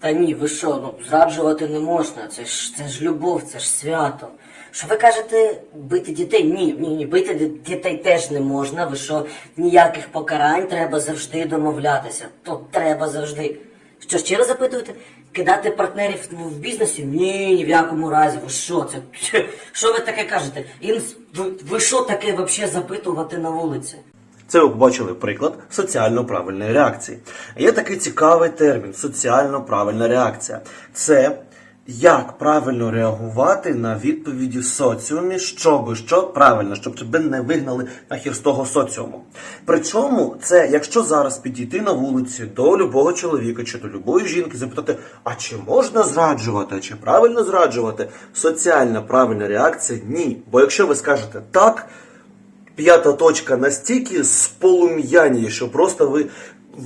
Та ні, ви що, ну зраджувати не можна. Це ж це ж любов, це ж свято. Що ви кажете, бити дітей? Ні, ні, ні, бити дітей теж не можна. Ви що, ніяких покарань треба завжди домовлятися. То треба завжди. Що ще раз запитуєте? Кидати партнерів в бізнесі? Ні, ні в якому разі. Ви що це? Що ви таке кажете? Інс, ви, що таке взагалі запитувати на вулиці? Це ви побачили приклад соціально правильної реакції. Є такий цікавий термін соціально правильна реакція. Це як правильно реагувати на відповіді в соціумі, щоби що правильно, щоб тебе не вигнали нахер з того соціуму. Причому це, якщо зараз підійти на вулиці до любого чоловіка чи до любої жінки, запитати, а чи можна зраджувати, а чи правильно зраджувати? Соціальна правильна реакція ні. Бо якщо ви скажете так, п'ята точка настільки сполум'яніє, що просто ви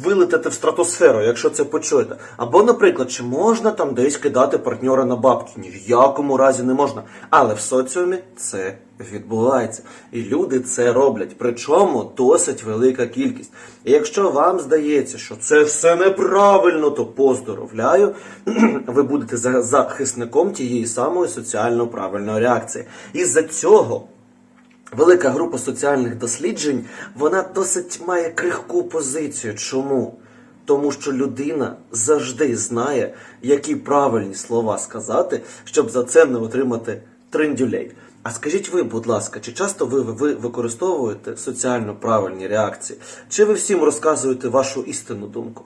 вилетите в стратосферу, якщо це почуєте. Або, наприклад, чи можна там десь кидати партнера на бабки? Ні в якому разі не можна. Але в соціумі це відбувається. І люди це роблять. Причому досить велика кількість. І якщо вам здається, що це все неправильно, то поздоровляю, ви будете за- захисником тієї самої соціально правильної реакції. Із-за цього велика група соціальних досліджень, вона досить має крихку позицію. Чому? Тому що людина завжди знає, які правильні слова сказати, щоб за це не отримати триндюлей. А скажіть ви, будь ласка, чи часто ви, ви використовуєте соціально правильні реакції? Чи ви всім розказуєте вашу істинну думку?